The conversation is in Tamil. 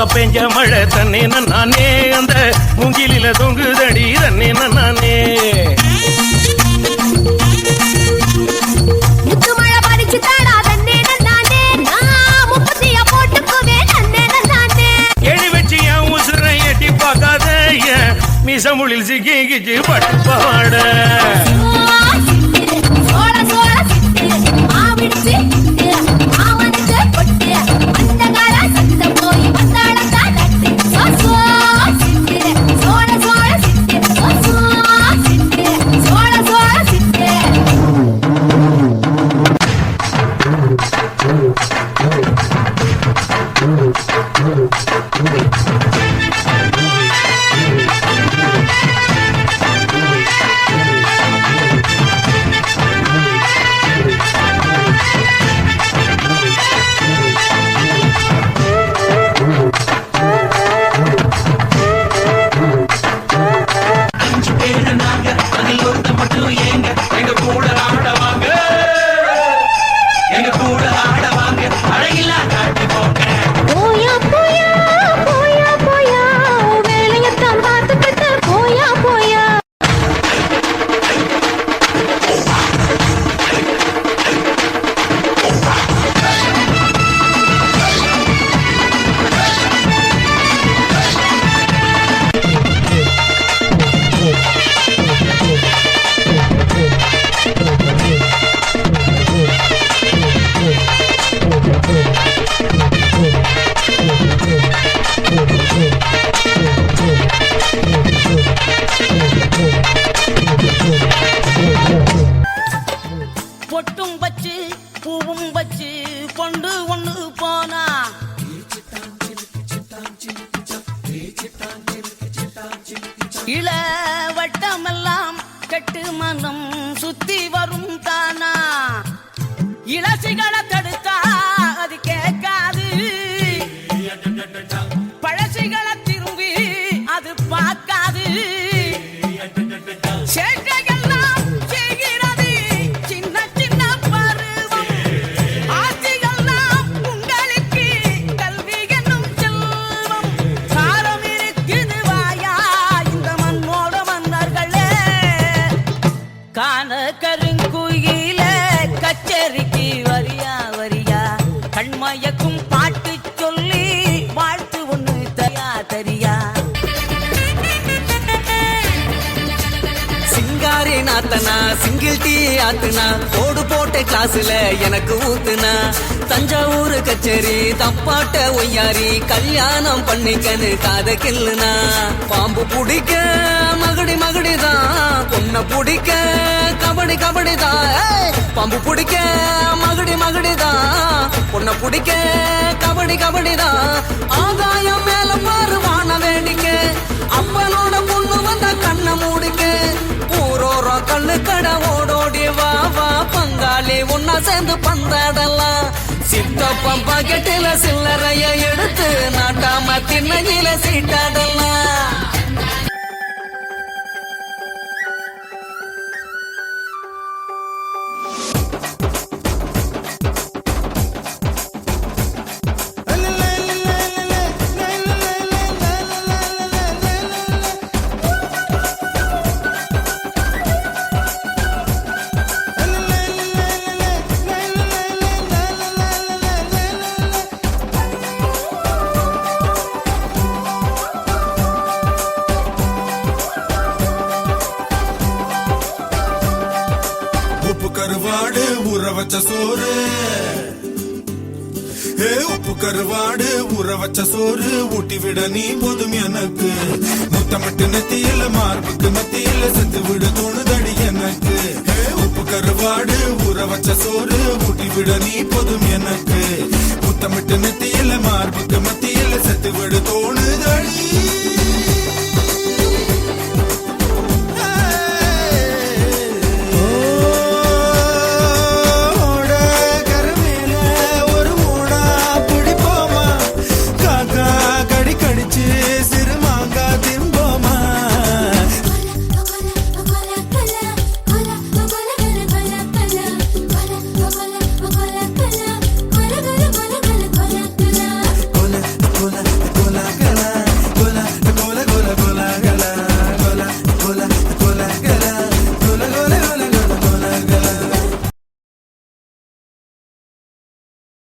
முத்த பெஞ்ச மழை தண்ணே நானே அந்த மூங்கிலில தொங்குதடி தண்ணே நானே முத்து மழை பறிச்சு தாடா தன்னே Roots, roots, roots. பொட்டும் வச்சு பூவும் வச்சு கொண்டு ஒண்ணு போனா. இள வட்டமெல்லாம் கெட்டு மனம் சுத்தி வரும் தானா? இளசிகளை தடுத்தா பாட்டு சொல்லி வாழ்த்து ஒண்ணு தரியா தரியா. சிங்காரி நாத்தனா சிங்கிள் டீ ஆத்துனா. போடு போட்ட கிளாஸ்ல எனக்கு ஊத்துனா. தஞ்சாவூர் கச்சேரி தப்பாட்ட ஒய்யாரி கல்யாணம் பண்ணிக்கன்னு காத கில்லுனா பாம்பு பிடிக்க மகடி மகடிதான். பொண்ண பிடிக்க கபடி கபடிதான் ஏய்! பாம்பு பிடிக்க மகடி மகடிதான் பொண்ண பிடிக்க கபடி கபடிதான் ஆகாயம் மேல பாரு வான வேடிக்கை. அப்பனோட பொண்ணு வந்த கண்ணை மூடிக்க. ஊரோரம் கண்ணு கடை ஓடோடி வா வா. பங்காளி ஒன்னா சேர்ந்து பந்தாடலாம் சித்தப்பம் பாக்கெட்டில சில்லறைய எடுத்து நாட்டாம திண்ணையில சீட்டாடலாம் கருவாடு ஊற வச்ச சோறு. ஏ உப்பு கருவாடு ஊற வச்ச சோறு. ஊட்டி விட நீ போதும் எனக்கு. முத்தமிட்டு நெத்தியில மார்புக்கு மத்தியில செத்து விட தோணுதடி எனக்கு. ஏ உப்பு கருவாடு ஊற வச்ச சோறு. ஊட்டி விட நீ போதும் எனக்கு. முத்தமிட்டு நெத்தியில மார்புக்கு மத்தியில செத்து விட தோணுதடி